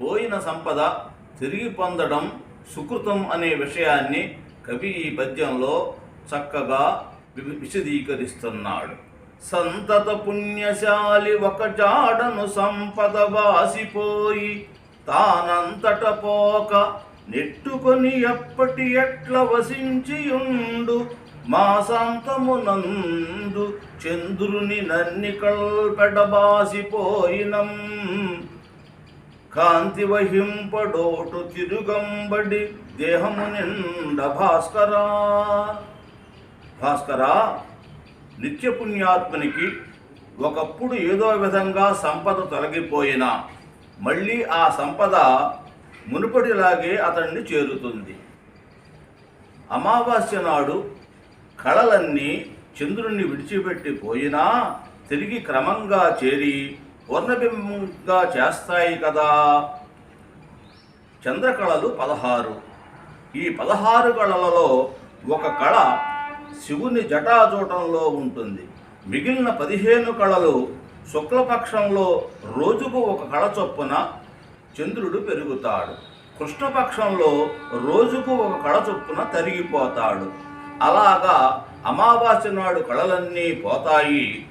పోయిన సంపద తిరిగి పొందడం సుకృతం అనే విషయాన్ని కవి ఈ పద్యంలో చక్కగా వి- విశదీకరిస్తున్నాడు. సంతత పుణ్యశాలి ఒక జాడను సంపద వాసిపోయి తానంతట పోక నెట్టుకొని ఎప్పటి ఎట్ల వసించియుండు మా సంతమునందు చంద్రుని నన్ని కల్పెడబాసిపోయినం కాంతి వహింపడోటు తిరుగంబడి దేహము నిండ భాస్కరా. భాస్కరా నిత్యపుణ్యాత్మనికి ఒకప్పుడు ఏదో విధంగా సంపద తొలగిపోయినా మళ్ళీ ఆ సంపద మునుపటిలాగే అతన్ని చేరుతుంది. అమావాస్య నాడు కళలన్నీ చంద్రుణ్ణి విడిచిపెట్టి పోయినా తిరిగి క్రమంగా చేరి వర్ణబింబంగా చేస్తాయి కదా. చంద్రకళలు పదహారు. ఈ పదహారు కళలలో ఒక కళ శివుని జటాజూటంలో ఉంటుంది. మిగిలిన పదిహేను కళలు శుక్లపక్షంలో రోజుకు ఒక కళ చొప్పున చంద్రుడు పెరుగుతాడు. కృష్ణపక్షంలో రోజుకు ఒక కళ చొప్పున తరిగిపోతాడు. అలాగా అమావాస్య నాడు కళలన్నీ పోతాయి.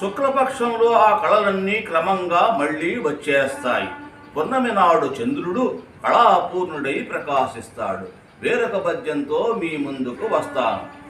శుక్లపక్షంలో ఆ కళలన్నీ క్రమంగా మళ్ళీ వచ్చేస్తాయి. పున్నమి నాడు చంద్రుడు కళాపూర్ణుడై ప్రకాశిస్తాడు. వేరొక పద్యంతో మీ ముందుకు వస్తాను.